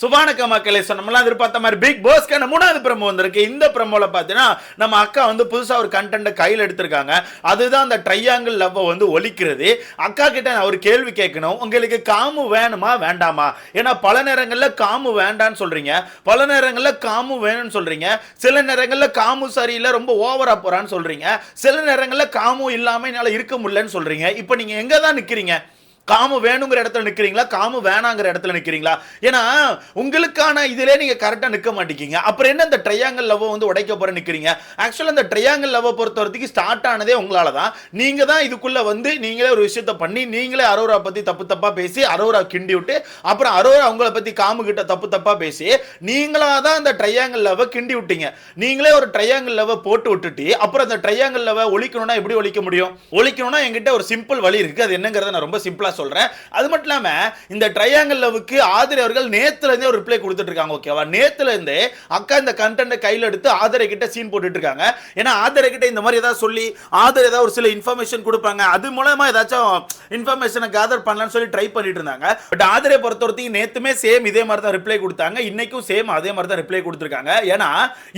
சுபானக்க மக்களை சொன்னோம்லாம் எதிர்பார்த்த மாதிரி பிக் பாஸ்க்கான மூணாவது ப்ரமோ வந்திருக்கு. இந்த ப்ரமோல பார்த்தீங்கன்னா நம்ம அக்கா வந்து புதுசாக ஒரு கண்டென்ட்டை கையில் எடுத்திருக்காங்க. அதுதான் அந்த ட்ரையாங்கிள் லவ்வை வந்து ஒலிக்கிறது அக்கா கிட்ட நான் ஒரு கேள்வி கேட்கணும். உங்களுக்கு காமு வேணுமா வேண்டாமா? ஏன்னா பல நேரங்களில் காமு வேண்டான்னு சொல்கிறீங்க பல நேரங்களில் காமு வேணும்னு சொல்கிறீங்க சில நேரங்களில் காமு சரியில்லை ரொம்ப ஓவராக போகிறான்னு சொல்கிறீங்க சில நேரங்களில் காமு இல்லாமல் என்னால் இருக்க முடியலன்னு சொல்கிறீங்க இப்போ நீங்கள் எங்கே தான் நிற்கிறீங்க காமு வேணுங்கிற இடத்துல நிற்கிறீங்களா காமு வேணாங்கிற இடத்துல நிற்கிறீங்களா ஏன்னா உங்களுக்கான இதிலே நீங்கள் கரெக்டாக நிற்க மாட்டேங்கிங்க அப்புறம் என்ன இந்த ட்ரையாங்கல் லவ்வை வந்து உடைக்க போகிற நிற்கிறீங்க ஆக்சுவலாக அந்த ட்ரையாங்கல் லவ் பொறுத்த வரைக்கும் ஸ்டார்ட் ஆனதே உங்களால தான். நீங்கள் தான் இதுக்குள்ளே வந்து நீங்களே ஒரு விஷயத்த பண்ணி நீங்களே அரோரா பற்றி தப்பு தப்பாக பேசி அரோரா கிண்டி விட்டு அப்புறம் அரோரா உங்களை பற்றி காமு கிட்ட தப்பு தப்பாக பேசி நீங்களாக தான் அந்த ட்ரையாங்கல் லவ்வை கிண்டி விட்டீங்க. நீங்களே ஒரு ட்ரையாங்கல் லவ்வை போட்டு விட்டுட்டு அப்புறம் அந்த ட்ரையாங்கல் லவ் ஒழிக்கணும்னா எப்படி ஒழிக்க முடியும்? ஒழிக்கணும்னா என்கிட்ட ஒரு சிம்பிள் வழி இருக்குது அது என்னங்கிறத நான் ரொம்ப சிம்பிளாக சொல்றேன். அது மட்டும் இல்லாம இந்த ட்ரையாங்கல் லவ்வுக்கு ஆதிரி அவர்கள் நேத்துல இருந்தே ஒரு ரிப்ளை கொடுத்துட்டு இருக்காங்க ஓகேவா நேத்துல இருந்தே அக்கா இந்த கண்டென்ட்டை கையில் எடுத்து ஆதரை கிட்ட சீன் போட்டுட்டு இருக்காங்க ஏன்னா ஆதரை கிட்ட இந்த மாதிரி ஏதாவது சொல்லி ஆதர் ஏதாவது ஒரு சில இன்ஃபர்மேஷன் கொடுப்பாங்க. அது மூலமா ஏதாச்சும் இன்ஃபர்மேஷனை கேதர் பண்ணலான்னு சொல்லி ட்ரை பண்ணிட்டு இருந்தாங்க பட் ஆதரை பொறுத்த வரைக்கும் நேத்துமே சேம் இதே மாதிரி தான் ரிப்ளை கொடுத்தாங்க. இன்னைக்கும் சேம் அதே மாதிரி தான் ரிப்ளை கொடுத்துருக்காங்க. ஏன்னா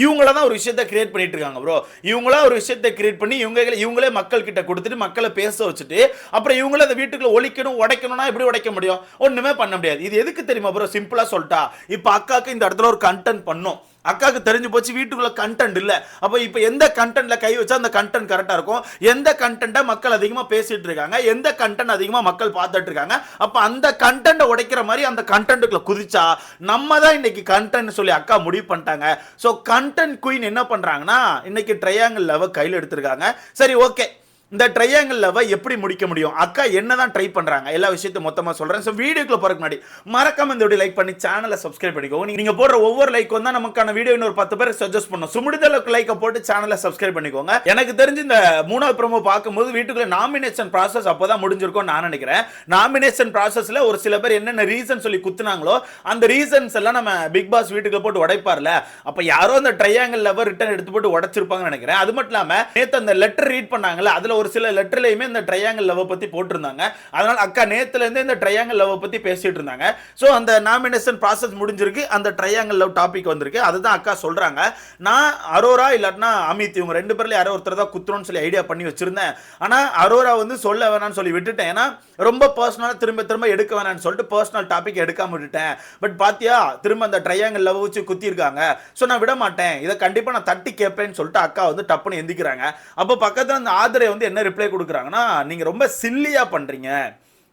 இவங்கள தான் ஒரு விஷயத்தை கிரியேட் பண்ணிட்டு இருக்காங்க ப்ரோ இவங்களா ஒரு விஷயத்தை கிரியேட் பண்ணி இவங்க இவங்களே மக்கள் கிட்ட கொடுத்துட்டு மக்களை பேச வச்சுட்டு அப்புறம் இவங்களே அந்த வீட்டுக்குள்ள உடைக்கணும் உடைக்கணும்னா எப்படி உடைக்க முடியும்? ஒன்றுமே பண்ண முடியாது. இது எதுக்கு தெரியுமா ப்ரோ சிம்பிளாக சொல்லிட்டா. இப்போ அக்காவுக்கு இந்த இடத்துல ஒரு கண்டென்ட் பண்ணும். அக்காவுக்கு தெரிஞ்சு போச்சு வீட்டுக்குள்ள கண்டென்ட் இல்லை. அப்போ இப்போ எந்த கண்டென்ட்ல கை வச்சா அந்த கண்டென்ட் கரெக்டாக இருக்கும்? எந்த கண்டென்ட்டை மக்கள் அதிகமாக பேசிட்டு இருக்காங்க? எந்த கண்டென்ட் அதிகமாக மக்கள் பார்த்துட்டு இருக்காங்க? அப்போ அந்த கண்டென்ட்டை உடைக்கிற மாதிரி அந்த கண்டென்ட்டுக்குள்ள குதிச்சா நம்ம தான் இன்னைக்கு கண்டென்ட் சொல்லி அக்கா முடிவு பண்ணிட்டாங்க. ஸோ கண்டென்ட் குயின் என்ன பண்ணுறாங்கன்னா இன்னைக்கு ட்ரையாங்கிள் லவ் கையில் எடுத்திருக்காங்க. சரி ஓகே இந்த ட்ரையாங்கிள் லவ்வை எப்படி முடிக்க முடியும்? அக்கா என்ன தான் ட்ரை பண்ணுறாங்க எல்லா விஷயத்தையும் மொத்தமாக சொல்கிறேன் ஸோ வீடியோக்குள்ள போறதுக்கு முன்னாடி மறக்காம இந்த வீடியோ லைக் பண்ணி சேனலை சப்ஸ்கிரைப் பண்ணிக்கோங்க நீங்கள் போடுற ஒவ்வொரு லைக் வந்து நமக்கான வீடியோ இன்னொரு பத்து பேர் சஜஸ்ட் பண்ணும். சுமுடிதலுக்கு லைக்கை போட்டு சேனலை சப்ஸ்கிரைப் பண்ணிக்கோங்க. எனக்கு தெரிஞ்சு இந்த மூணாவது ப்ரோமோ பார்க்கும்போது வீட்டுக்குள்ள நாமினேஷன் ப்ராசஸ் அப்போ தான் முடிஞ்சிருக்கும் நான் நினைக்கிறேன். நாமினேஷன் ப்ராசஸில் ஒரு சில பேர் என்னென்ன ரீசன் சொல்லி குத்துனாங்களோ அந்த ரீசன்ஸ் எல்லாம் நம்ம பிக் பாஸ் வீட்டுக்குள்ள போட்டு உடைப்பார்ல. அப்போ யாரோ அந்த ட்ரையாங்கிள் லவர் ரிட்டர்ன் எடுத்து போட்டு உடைச்சிருப்பாங்கன்னு நினைக்கிறேன். அது மட்டும் இல்லாமல் நேற்று அந்த லெட்டர் ரீட் பண்ணாங்கல்ல அதில் ஒரு சில லெட்டர்லையுமே இந்த ட்ரையாங்கிள் லவ் பத்தி போட்டிருந்தாங்க. அதனால அக்கா நேத்துல இருந்து இந்த ட்ரையாங்கிள் லவ் பத்தி பேசிட்டு இருந்தாங்க. சோ அந்த நாமினேஷன் ப்ராசஸ் முடிஞ்சிருக்கு. அந்த ட்ரையாங்கிள் லவ் டாபிக் வந்திருக்கு. அதுதான் அக்கா சொல்றாங்க. நான் அரோரா இல்லாட்டினா அமித் இவங்க ரெண்டு பேர்ல யாரோ ஒருத்தர் தான் குத்துறோம்னு சொல்லி ஐடியா பண்ணி வச்சிருந்தேன். ஆனா அரோரா வந்து சொல்ல வேணாம்னு சொல்லி விட்டுட்டேன். ஏன்னா ரொம்ப பர்சனலா திரும்ப திரும்ப எடுக்க வேணாம்னு சொல்லிட்டு பர்சனல் டாபிக் எடுக்காம விட்டுட்டேன். பட் பாத்தியா திரும்ப அந்த ட்ரையாங்கிள் லவ் வச்சு குத்திருக்காங்க ஸோ நான் விட மாட்டேன் இதை கண்டிப்பா நான் தட்டி கேட்பேன்னு சொல்லிட்டு அக்கா வந்து டப்புன்னு எந்திக்கிறாங்க. அப்போ பக்கத்துல அந்த ஆதரை வந்து என்ன ரிப்ளை கொடுக்குறாங்கன்னா நீங்கள் ரொம்ப சில்லியாக பண்ணுறீங்க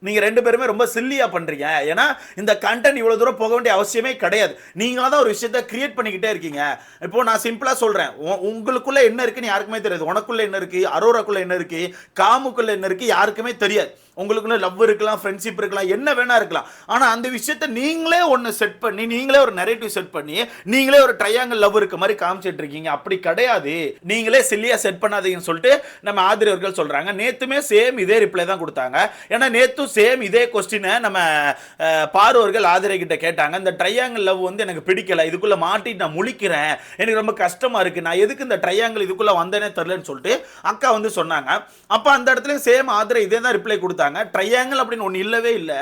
நீங்கள் ரெண்டு பேருமே ரொம்ப சில்லியாக பண்ணுறீங்க ஏன்னா இந்த கண்டென்ட் இவ்வளோ தூரம் போக வேண்டிய அவசியமே கிடையாது. நீங்களாக தான் ஒரு விஷயத்த கிரியேட் பண்ணிக்கிட்டே இருக்கீங்க. இப்போ நான் சிம்பிளாக சொல்கிறேன் உங்களுக்குள்ளே என்ன இருக்குன்னு யாருக்குமே தெரியாது. உனக்குள்ளே என்ன இருக்குது அரோராக்குள்ளே என்ன இருக்கு? காமுக்குள்ளே என்ன இருக்குது யாருக்குமே தெரியாது. உங்களுக்குள்ள லவ் இருக்கலாம் ஃப்ரெண்ட்ஷிப் இருக்கலாம் என்ன வேணா இருக்கலாம். ஆனா அந்த விஷயத்த நீங்களே ஒன்று செட் பண்ணி நீங்களே ஒரு நெரேட்டிவ் செட் பண்ணி நீங்களே ஒரு ட்ரையாங்கல் லவ் இருக்க மாதிரி காமிச்சிட்டு இருக்கீங்க. அப்படி கிடையாது. நீங்களே சில்லியா செட் பண்ணாதீங்கன்னு சொல்லிட்டு நம்ம ஆதரவர்கள் சொல்கிறாங்க சொல்றாங்க. நேத்துமே சேம் இதே ரிப்ளை தான் கொடுத்தாங்க. ஏன்னா நேத்தும் சேம் இதே கொஸ்டினை நம்ம பார்வர்கள் ஆதிரை கிட்ட கேட்டாங்க. இந்த ட்ரையாங்கல் லவ் வந்து எனக்கு பிடிக்கல. இதுக்குள்ள மாட்டிட்டு நான் முழிக்கிறேன். எனக்கு ரொம்ப கஷ்டமா இருக்கு. நான் எதுக்கு இந்த ட்ரையாங்கல் இதுக்குள்ள வந்தேனே தெரியலன்னு சொல்லிட்டு அக்கா வந்து சொன்னாங்க. அப்ப அந்த இடத்துல சேம் ஆதிரை இதே தான் ரிப்ளை கொடுத்தாங்க. ட்ரையாங்கிள் அப்படின்னு ஒன்று இல்லவே இல்லை.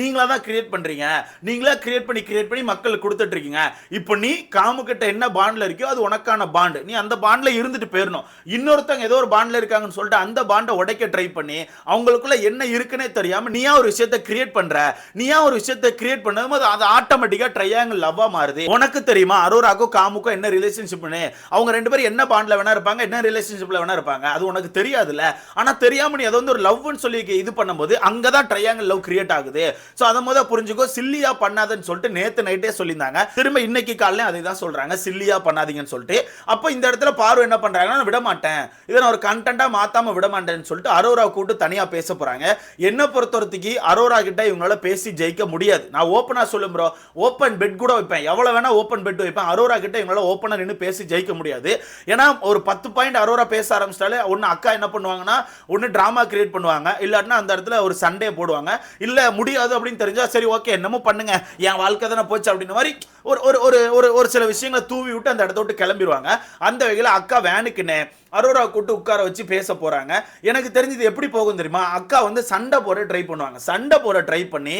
நீங்களா தான் கிரியேட் பண்றீங்க. நீங்களா கிரியேட் பண்ணி கிரியேட் பண்ணி மக்களுக்கு கொடுத்துட்டு இருக்கீங்க. இப்போ நீ காமுக்கிட்ட கிட்ட என்ன பாண்ட்ல இருக்கோ அது உனக்கான பாண்டு நீ அந்த பாண்ட்ல இருந்துட்டு போயிடணும் இன்னொருத்தவங்க ஏதோ ஒரு பாண்ட்ல இருக்காங்கன்னு சொல்லிட்டு அந்த பாண்டை உடைக்க ட்ரை பண்ணி அவங்களுக்குள்ள என்ன இருக்குன்னே தெரியாமல் நீயா ஒரு விஷயத்தை கிரியேட் பண்ற? நீயா ஒரு விஷயத்த கிரியேட் பண்ணும்போது அது ஆட்டோமேட்டிக்காக ட்ரையாங்கிள் லவ்வாக மாறுது. உனக்கு தெரியுமா? அரோராக்கும் காமுக்கும் என்ன ரிலேஷன்ஷிப்னு அவங்க ரெண்டு பேரும் என்ன பாண்ட்ல வேணா இருப்பாங்க என்ன ரிலேஷன்ஷிப்ல வேணா இருப்பாங்க. அது உனக்கு தெரியாதுல்ல. ஆனா தெரியாம நீ அதை வந்து ஒரு லவ்னு சொல்லி இது பண்ணும்போது அங்கே தான் ட்ரையாங்கிள் லவ் கிரியேட் ஆகுது. ஸோ அதை முதல் புரிஞ்சுக்கோ சில்லியா பண்ணாதன்னு சொல்லிட்டு நேற்று நைட்டே சொல்லியிருந்தாங்க. திரும்ப இன்னைக்கு காலையில் அதை தான் சொல்கிறாங்க சில்லியா பண்ணாதீங்கன்னு சொல்லிட்டு. அப்போ இந்த இடத்துல பார்வை என்ன பண்ணுறாங்கன்னா நான் விட மாட்டேன் இதை நான் ஒரு கண்டென்ட்டாக மாற்றாமல் விட மாட்டேன்னு சொல்லிட்டு அரோரா கூப்பிட்டு தனியாக பேச போகிறாங்க என்ன பொறுத்தவரத்துக்கு அரோரா கிட்ட இவங்களால பேசி ஜெயிக்க முடியாது. நான் ஓப்பனாக சொல்லும் ப்ரோ ஓப்பன் பெட் கூட வைப்பேன். எவ்வளோ வேணால் ஓப்பன் பெட் வைப்பேன். அரோரா கிட்ட இவங்களால ஓப்பனாக நின்று பேசி ஜெயிக்க முடியாது. ஏன்னா ஒரு பத்து பாயிண்ட் அரோரா பேச ஆரம்பிச்சிட்டாலே ஒன்று அக்கா என்ன பண்ணுவாங்கன்னா ஒன்று ட்ராமா கிரியேட் பண்ணுவாங்க. இல்லாட்டினா அந்த அந்த இடத்துல ஒரு சண்டையை போடுவாங்க. இல்லை முடியாது அப்படின்னு தெரிஞ்சா சரி ஓகே என்னமோ பண்ணுங்க. என் வாழ்க்கை தானே போச்சு அப்படின்ற மாதிரி ஒரு ஒரு ஒரு ஒரு ஒரு சில விஷயங்களை தூவி விட்டு அந்த இடத்த விட்டு கிளம்பிடுவாங்க அந்த வகையில் அக்கா வேனுக்குன்னு அரோரா கூட்டு உட்கார வச்சு பேச போகிறாங்க எனக்கு தெரிஞ்சது எப்படி போகும் தெரியுமா? அக்கா வந்து சண்டை போட ட்ரை பண்ணுவாங்க. சண்டை போட ட்ரை பண்ணி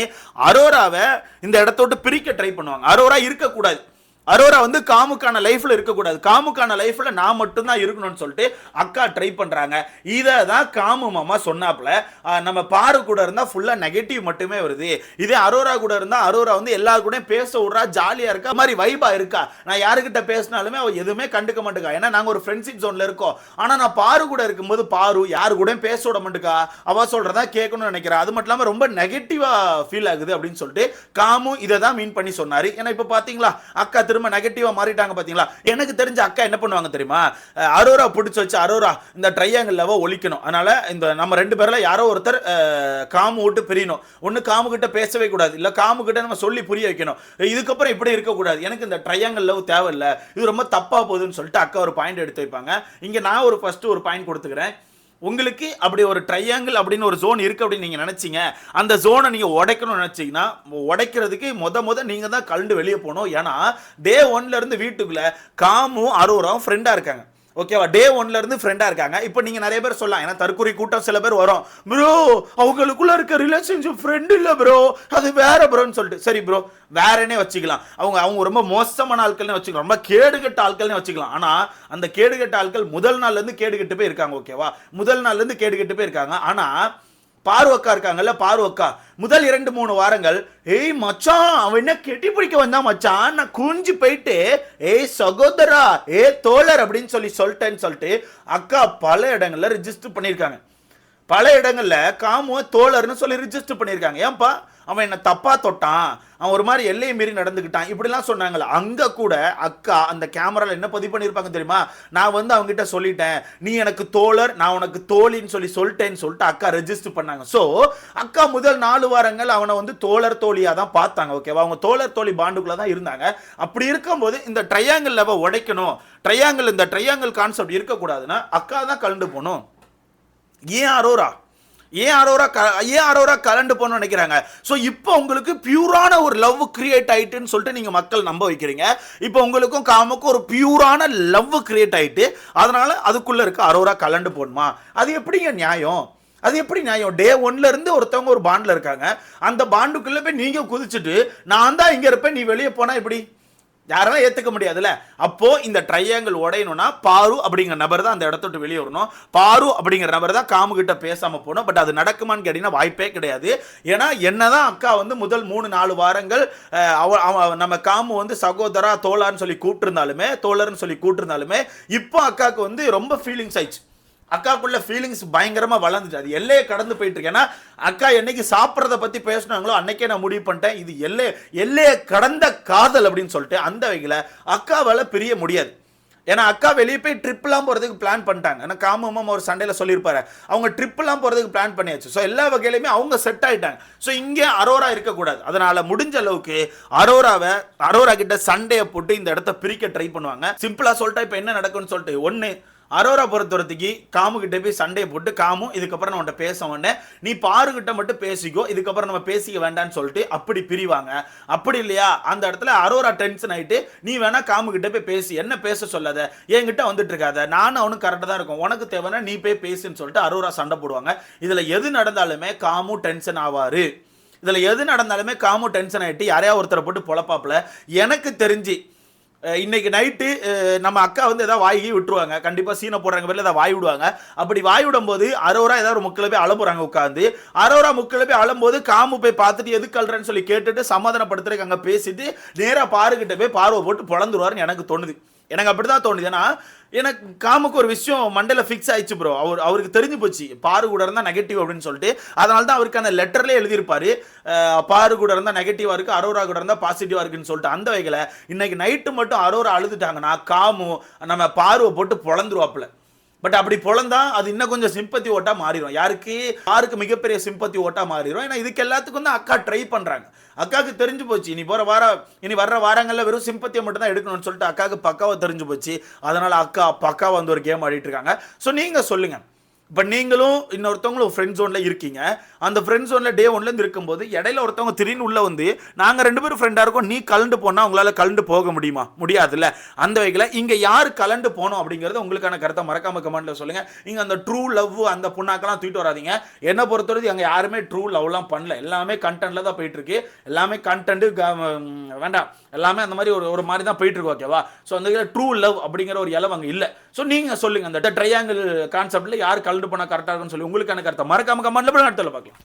அரோராவை இந்த இடத்த விட்டு பிரிக்க ட்ரை பண்ணுவாங்க. அரோரா இருக்கக்கூடாது. அரோரா வந்து காமுக்கான லைஃப்ல இருக்கக்கூடாது. காமுக்கான லைஃப்ல நான் மட்டும்தான் இருக்கணும்னு சொல்லிட்டு அக்கா ட்ரை பண்றாங்க. இதை தான் காமு மாமா சொன்னாப்ல நம்ம பாரு கூட இருந்தா ஃபுல்லா நெகட்டிவ் மட்டுமே வருது. இதே அரோரா கூட இருந்தா அரோரா வந்து எல்லா கூட பேச விடுறா ஜாலியா இருக்கா மாதிரி வைபா இருக்கா? நான் யாருக்கிட்ட பேசினாலுமே அவ எதுவுமே கண்டுக்க மாட்டேக்கா. ஏன்னா நாங்க ஒரு ஃப்ரெண்ட்ஷிப் ஜோன்ல இருக்கோம். ஆனா நான் பாரு கூட இருக்கும்போது பாரு யாரு கூட பேச விட மாட்டேக்கா? அவ சொல்றதா கேட்கணும்னு நினைக்கிறேன் அது மட்டும் இல்லாம ரொம்ப நெகட்டிவா ஃபீல் ஆகுது அப்படின்னு சொல்லிட்டு காமு இதை தான் மீன் பண்ணி சொன்னாரு. ஏன்னா இப்ப பாத்தீங்களா அக்கா திரும்ப நெகட்டிவா மாறிட்டாங்க பார்த்தீங்களா எனக்கு தெரிஞ்ச அக்கா என்ன பண்ணுவாங்க தெரியுமா? அரோரா பிடிச்சி வச்சு அரோரா இந்த ட்ரையாங்கிள் லவ் ஒழிக்கணும். அதனால இந்த நம்ம ரெண்டு பேரில் யாரோ ஒருத்தர் காமு விட்டு பிரியணும். ஒன்று காமு கிட்ட பேசவே கூடாது. இல்லை காமு கிட்ட நம்ம சொல்லி புரிய வைக்கணும். இதுக்கப்புறம் இப்படி இருக்கக்கூடாது எனக்கு இந்த ட்ரையாங்கிள் லவ் தேவையில்லை. இது ரொம்ப தப்பாக போகுதுன்னு சொல்லிட்டு அக்கா ஒரு பாயிண்ட் எடுத்து வைப்பாங்க. இங்கே நான் ஒரு ஃபஸ்ட்டு ஒரு பாயிண்ட் கொடுத்துக்கிறேன். உங்களுக்கு அப்படி ஒரு ட்ரையாங்கிள் அப்படின்னு ஒரு ஜோன் இருக்குது அப்படின்னு நீங்கள் நினச்சிங்க அந்த ஜோனை நீங்கள் உடைக்கணும்னு நினச்சிங்கன்னா உடைக்கிறதுக்கு முத முத நீங்கள் தான் கலண்டு வெளியே போகணும். ஏன்னா டே ஒன்லேருந்து வீட்டுக்குள்ளே காமும் அரோராவும் ஃப்ரெண்டாக இருக்காங்க. ஓகேவா? டே ஒன்ல இருந்து ஃப்ரெண்டா இருக்காங்க. இப்போ நீங்க நிறைய பேர் சொல்லலாம் ஏன்னா தற்கொலை கூட்டம் சில பேர் வரும். ப்ரோ அவங்களுக்குள்ள இருக்க ரிலேஷன்ஷிப் ஃப்ரெண்ட் இல்ல ப்ரோ அது வேற ப்ரோன்னு சொல்லிட்டு. சரி ப்ரோ வேறனே வச்சுக்கலாம். அவங்க அவங்க ரொம்ப மோசமான ஆட்கள்னு வச்சுக்கலாம். ரொம்ப கேடுகட்ட ஆட்கள்னு வச்சுக்கலாம். ஆனா அந்த கேடுகட்ட ஆட்கள் முதல் நாள்ல இருந்து கேடுகட்டு போய் இருக்காங்க ஓகேவா? முதல் நாள்ல இருந்து கேடுகட்டு போய் இருக்காங்க. ஆனா பார்வக்கா இருக்காங்கல்ல பார்வக்கா. முதல் இரண்டு மூணு வாரங்கள் ஏய் மச்சான் அவன் என்ன கெட்டி பிடிக்க வந்தா மச்சான் நான் குஞ்சு போயிட்டு ஏய் சகோதரா ஏ தோழர் அப்படின்னு சொல்லி சொல்லிட்டேன்னு சொல்லிட்டு அக்கா பல இடங்கள்ல ரிஜிஸ்டர் பண்ணியிருக்காங்க. பல இடங்களில் காமுவ தோழர்னு சொல்லி ரிஜிஸ்டர் பண்ணியிருக்காங்க. ஏன்பா? அவன் என்னை தப்பாக தொட்டான். அவன் ஒரு மாதிரி எல்லையை மீறி நடந்துக்கிட்டான் இப்படிலாம் சொன்னாங்கல்ல. அங்கே கூட அக்கா அந்த கேமராவில் என்ன பதிவு பண்ணியிருப்பாங்க தெரியுமா? நான் வந்து அவங்ககிட்ட சொல்லிட்டேன். நீ எனக்கு தோழர் நான் உனக்கு தோழின்னு சொல்லி சொல்லிட்டேன்னு சொல்லிட்டு அக்கா ரெஜிஸ்டர் பண்ணாங்க. ஸோ அக்கா முதல் நாலு வாரங்கள் அவனை வந்து தோழர் தோழியாக தான் பார்த்தாங்க ஓகேவா அவங்க தோழர் தோழி பாண்டுக்குள்ளே தான் இருந்தாங்க. அப்படி இருக்கும்போது இந்த ட்ரையாங்கிள் லெவ உடைக்கணும். ட்ரையாங்கிள் இந்த ட்ரையாங்கிள் கான்செப்ட் இருக்கக்கூடாதுன்னா அக்கா தான் கலந்து போகணும். ஏன் அரோரா. ஏன் அரோரா க ஏன் அரோரா கலண்டு போகணும்னு நினைக்கிறாங்க. ஸோ இப்போ உங்களுக்கு பியூரான ஒரு லவ் கிரியேட் ஆயிட்டுன்னு சொல்லிட்டு நீங்கள் மக்கள் நம்ப வைக்கிறீங்க. இப்போ உங்களுக்கும் காமுக்கும் ஒரு பியூரான லவ் கிரியேட் ஆயிட்டு அதனால அதுக்குள்ளே இருக்க அரோரா கலண்டு போகணுமா அது எப்படிங்க நியாயம்? அது எப்படி நியாயம்? டே ஒன்ல இருந்து ஒருத்தவங்க ஒரு பாண்டில் இருக்காங்க. அந்த பாண்டுக்குள்ளே போய் நீங்கள் குதிச்சுட்டு நான் தான் இங்கே இருப்பேன் நீ வெளியே போனால் எப்படி? யாராலும் ஏற்றுக்க முடியாதுல்ல. அப்போ இந்த ட்ரையாங்கிள் உடையணும்னா பாரு அப்படிங்கிற நபர் தான் அந்த இடத்த விட்டு வெளியே வரணும். பாரு அப்படிங்கிற நபர் தான் காமு கிட்ட போகணும். பட் அது நடக்குமான்னு கேட்டிங்கன்னா வாய்ப்பே கிடையாது. ஏன்னா என்னதான் அக்கா வந்து முதல் மூணு நாலு வாரங்கள் அவ அவ- நம்ம காமு வந்து சகோதரா தோழான்னு சொல்லி கூப்பிட்டுருந்தாலுமே தோழர்னு சொல்லி கூப்பிட்டுருந்தாலுமே இப்போ அக்காவுக்கு வந்து ரொம்ப ஃபீலிங்ஸ் ஆயிடுச்சு. அக்காக்குள்ள ஃபீலிங்ஸ் பயங்கரமாக வளர்ந்துச்சு. அது எல்லையை கடந்து போயிட்டு இருக்கு. ஏன்னா அக்கா என்னைக்கு சாப்பிட்றத பற்றி பேசினாங்களோ அன்னைக்கே நான் முடிவு பண்ணிட்டேன். இது எல்லை எல்லையை கடந்த காதல் அப்படின்னு சொல்லிட்டு அந்த வகையில் அக்காவால் பிரிய முடியாது. ஏன்னா அக்கா வெளியே போய் ட்ரிப்லாம் போகிறதுக்கு பிளான் பண்ணிட்டாங்க. ஏன்னா காமமாக ஒரு சண்டையில் சொல்லியிருப்பாரு. அவங்க ட்ரிப்லாம் போகிறதுக்கு பிளான் பண்ணியாச்சு. ஸோ எல்லா வகையிலுமே அவங்க செட் ஆகிட்டாங்க ஸோ இங்கே அரோரா இருக்கக்கூடாது. அதனால் முடிஞ்ச அளவுக்கு அரோராவை அரோரா கிட்ட சண்டையை போட்டு இந்த இடத்த பிரிக்க ட்ரை பண்ணுவாங்க. சிம்பிளாக சொல்லிட்டா இப்போ என்ன நடக்கும்னு சொல்லிட்டு ஒன்று அரோரா பொறுத்தவரத்துக்கு காமுக்கிட்ட போய் சண்டையை போட்டு காமும் இதுக்கப்புறம் நம்மகிட்ட பேச உடனே நீ பாருகிட்ட மட்டும் பேசிக்கோ இதுக்கப்புறம் நம்ம பேசிக்க வேண்டாம்னு சொல்லிட்டு அப்படி பிரிவாங்க. அப்படி இல்லையா? அந்த இடத்துல அரோரா டென்ஷன் ஆகிட்டு நீ வேணா காமுக்கிட்ட போய் பேசி என்ன பேச சொல்லாத? என்கிட்ட வந்துட்டு இருக்காத. நானும் அவனும் கரெக்டாக தான் இருக்கும். உனக்கு தேவைன்னா நீ போய் பேசுன்னு சொல்லிட்டு அரோரா சண்டை போடுவாங்க. இதில் எது நடந்தாலுமே காமு டென்ஷன் ஆவாரு. இதில் எது நடந்தாலுமே காமு டென்ஷன் ஆகிட்டு யாரையா ஒருத்தரை போட்டு பொழப்பாப்பில்? எனக்கு தெரிஞ்சு இன்னைக்கு நைட்டு நம்ம அக்கா வந்து ஏதாவது வாய்கி விட்டுருவாங்க. கண்டிப்பாக சீனை போடுறாங்க பேரில் ஏதாவது வாய் விடுவாங்க. அப்படி வாய் விடும்போது அரோரா ஏதாவது ஒரு முக்கில் போய் அலம்புறாங்க உட்காந்து அரோரா முக்கில் போய் அழும்போது காமு போய் பார்த்துட்டு எதுக்கு அழுறேன்னு சொல்லி கேட்டுட்டு சமாதானப்படுத்துறதுக்கு அங்கே பேசிட்டு நேராக பாருக்கிட்ட போய் பார்வை போட்டு பிளந்துருவாருன்னு எனக்கு தோணுது. எனக்கு அப்படிதான் தோணுது. ஏன்னா எனக்கு காமுக்கு ஒரு விஷயம் மண்டல ஃபிக்ஸ் ஆயிடுச்சு ப்ரோ அவர் அவருக்கு தெரிஞ்சு போச்சு. பாரு கூட இருந்தால் நெகட்டிவ் அப்படின்னு சொல்லிட்டு. அதனால தான் அவருக்கு அந்த லெட்டர்லேயே எழுதியிருப்பாரு. பாரு கூட இருந்தால் நெகட்டிவாக இருக்குது அரோரா கூட இருந்தால் பாசிட்டிவாக இருக்குன்னு சொல்லிட்டு. அந்த வகையில் இன்னைக்கு நைட்டு மட்டும் அரோரா அழுதுட்டாங்கன்னா காமு நம்ம பார்வை போட்டு பொழந்துருவாப்புல. பட் அப்படி பொழந்தா அது இன்னும் கொஞ்சம் சிம்பத்தி ஓட்டா மாறிடும் யாருக்கு யாருக்கு மிகப்பெரிய சிம்பத்தி ஓட்டா மாறிடும் ஏன்னா இதுக்கு எல்லாத்துக்கும் தான் அக்கா ட்ரை பண்றாங்க. அக்காவுக்கு தெரிஞ்சு போச்சு இனி போற வார இனி வர்ற வாரங்களில் வெறும் சிம்பத்தியை மட்டும் தான் எடுக்கணும்னு சொல்லிட்டு அக்காவுக்கு பக்காவை தெரிஞ்சு போச்சு. அதனால அக்கா பக்காவை வந்து ஒரு கேம் ஆடிட்டு இருக்காங்க. ஸோ நீங்க சொல்லுங்க. இப்போ நீங்களும் இன்னொருத்தவங்களும் ஃப்ரெண்ட் ஜோனில் இருக்கீங்க. அந்த ஃப்ரெண்ட் ஜோனில் டே ஒன்லேருந்து இருக்கும்போது இடையில ஒருத்தவங்க திடீர்னு உள்ளே வந்து நாங்கள் ரெண்டு பேரும் ஃப்ரெண்டாக இருக்கோம் நீ கலண்டு போனால் உங்களால் கலண்டு போக முடியுமா? முடியாதுல்ல. அந்த வகையில் இங்கே யார் கலண்டு போகணும் அப்படிங்கிறது உங்களுக்கான கருத்தை மறக்காம கமெண்ட்டில் சொல்லுங்கள் இங்கே அந்த ட்ரூ லவ் அந்த புண்ணாக்கெல்லாம் தூக்கிட்டு வராதீங்க. என்னை பொறுத்தவரைக்கும் அங்கே யாருமே ட்ரூ லவ்லாம் பண்ணல. எல்லாமே கண்டென்ட்ல தான் போயிட்டு இருக்கு எல்லாமே கண்டென்ட்டு வேண்டாம். எல்லாமே அந்த மாதிரி ஒரு ஒரு மாதிரி தான் போயிட்டுருக்கு ஓகேவா ஸோ அந்த ட்ரூ லவ் அப்படிங்கிற ஒரு இலவு அங்கே இல்லை. ஸோ நீங்கள் சொல்லுங்க. அந்த ட்ரையாங்கிள் கான்செப்ட்டில் யார் கலந்து பண்ணால் கரெக்டாக இருக்குன்னு சொல்லி. உங்களுக்கான கருத்தை? மறக்காம கமெண்ட்ல அடுத்தல பார்க்கலாம்.